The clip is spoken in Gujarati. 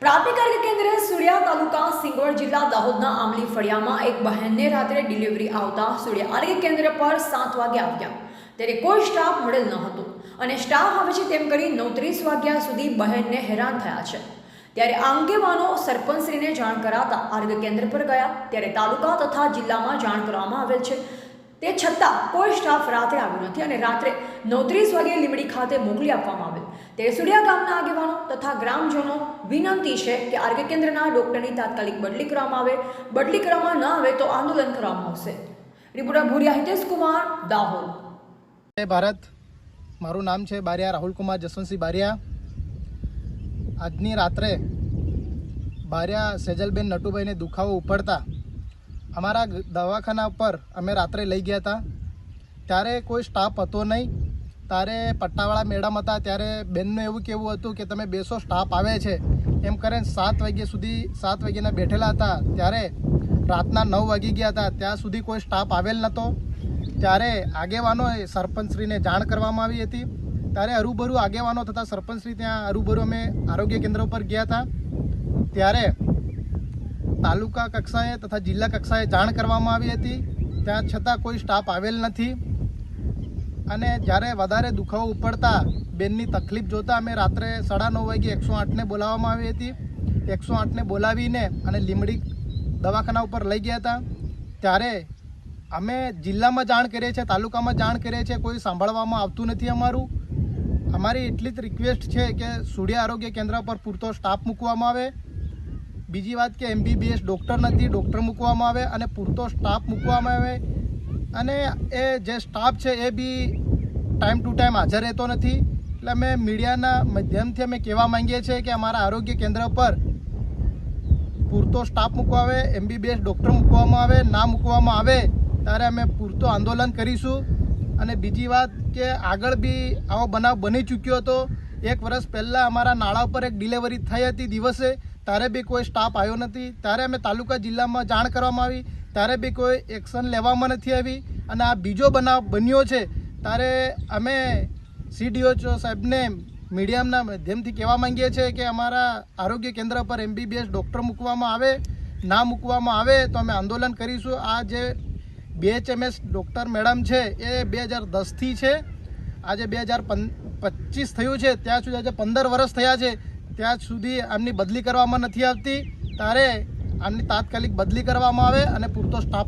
પ્રાથમિક કેન્દ્ર સુડિયા તાલુકા સિંગવડ જિલ્લા દાહોદના આમલી ફળિયામાં એક બહેનને રાત્રે ડિલિવરી આવતા સુડિયા આરોગ્ય કેન્દ્ર પર સાત વાગે આવ્યા. ત્યારે કોઈ સ્ટાફ મળેલ ન હતો અને સ્ટાફ આવે છે તેમ કરી નવત્રીસ વાગ્યા સુધી બહેનને હેરાન થયા છે. ત્યારે આ અંગેવાનો સરપંચશ્રીને જાણ કરાતા આરોગ્ય કેન્દ્ર પર ગયા. ત્યારે તાલુકા તથા જિલ્લામાં જાણ કરવામાં આવેલ છે. તે છતાં કોઈ સ્ટાફ રાત્રે આવ્યો નથી અને રાત્રે નવત્રીસ વાગે લીમડી ખાતે મોકલી આપવામાં આવેલ. તે સુડિયા ગામના આગેવાનો તથા ગ્રામજનો વિનંતી છે કે આરોગ્ય કેન્દ્રના ડોક્ટરની તાત્કાલિક બદલી કરવામાં આવે. બદલી કરવામાં ન આવે તો આંદોલન કરવામાં આવશે. રિપોર્ટર ભૂરિયા હિતેશ કુમાર દાહોદ ભારત. મારું નામ છે બારિયા રાહુલકુમાર જસવંતસિંહ બારિયા. આજની રાત્રે બારિયા સેજલબેન નટુભાઈને દુખાવો ઉપડતા અમારા દવાખાના ઉપર અમે રાત્રે લઈ ગયા હતા. ત્યારે કોઈ સ્ટાફ હતો નહીં. ત્યારે પટ્ટાવાળા મેડમ હતા. ત્યારે બેનનું એવું કહેવું હતું કે, તમે બેસો સ્ટાફ આવે છે. એમ કરીને સાત વાગ્યા સુધી, સાત વાગ્યાના બેઠેલા હતા. ત્યારે રાતના નવ વાગી ગયા હતા. ત્યાં સુધી કોઈ સ્ટાફ આવેલ નહોતો ત્યારે આગેવાનો સરપંચશ્રીને જાણ કરવામાં આવી હતી. ત્યારે અરુબરુ આગેવાનો થતાં સરપંચશ્રી ત્યાં અરુબરુ અમે આરોગ્ય કેન્દ્ર ઉપર ગયા હતા. ત્યારે તાલુકા કક્ષાએ તથા જિલ્લા કક્ષાએ જાણ કરવામાં આવી હતી. ત્યાં છતાં કોઈ સ્ટાફ આવેલ નથી. અને જ્યારે વધારે દુખાવો ઉપડતા બેનની તકલીફ જોતાં અમે રાત્રે સાડા નવ વાગે એકસો આઠને બોલાવવામાં આવી હતી. એકસો આઠને બોલાવીને અને લીમડી દવાખાના ઉપર લઈ ગયા હતા. ત્યારે અમે જિલ્લામાં જાણ કરીએ છીએ, તાલુકામાં જાણ કરીએ છીએ, કોઈ સાંભળવામાં આવતું નથી અમારું. અમારી એટલી જ રિક્વેસ્ટ છે કે સૂર્ય આરોગ્ય કેન્દ્ર પર પૂરતો સ્ટાફ મૂકવામાં આવે. બીજી વાત કે એમબીબીએસ ડૉક્ટર નથી ડૉક્ટર મૂકવામાં આવે અને પૂરતો સ્ટાફ મૂકવામાં આવે. અને એ જે સ્ટાફ છે એ બી ટાઈમ ટુ ટાઈમ હાજર રહેતો નથી. એટલે અમે મીડિયાના માધ્યમથી અમે કહેવા માંગીએ છીએ કે અમારા આરોગ્ય કેન્દ્ર પર પૂરતો સ્ટાફ મૂકવા આવે એમબીબીએસ ડૉક્ટર મૂકવામાં આવે, ના મૂકવામાં આવે, ત્યારે અમે પૂરતો આંદોલન કરીશું. અને બીજી વાત કે આગળ બી આવો બનાવ બની ચૂક્યો હતો. એક વર્ષ પહેલાં અમારા નાળા ઉપર એક ડિલિવરી થઈ હતી દિવસે. ત્યારે બી કોઈ સ્ટાફ આવ્યો નથી. ત્યારે અમે તાલુકા જિલ્લામાં જાણ કરવામાં આવી. ત્યારે બી કોઈ એક્શન લેવામાં નથી આવી. અને આ બીજો બનાવ બન્યો છે. ત્યારે અમે સીડીઓ સાહેબને મીડિયમના માધ્યમથી કહેવા માંગીએ છીએ કે અમારા આરોગ્ય કેન્દ્ર પર એમબીબીએસ ડૉક્ટર મૂકવામાં આવે, ના મૂકવામાં આવે તો અમે આંદોલન કરીશું. આ જે બીએચએમએસ ડૉક્ટર મેડમ છે એ બે હજાર દસથી છે. આજે બે હજાર પચીસ થયું છે. ત્યાં સુધી આજે પંદર વર્ષ થયા છે. ત્યાં સુધી આમની બદલી કરવામાં નથી આવતી. ત્યારે આમની તાત્કાલિક બદલી કરવામાં આવે અને પૂરતો સ્ટાફ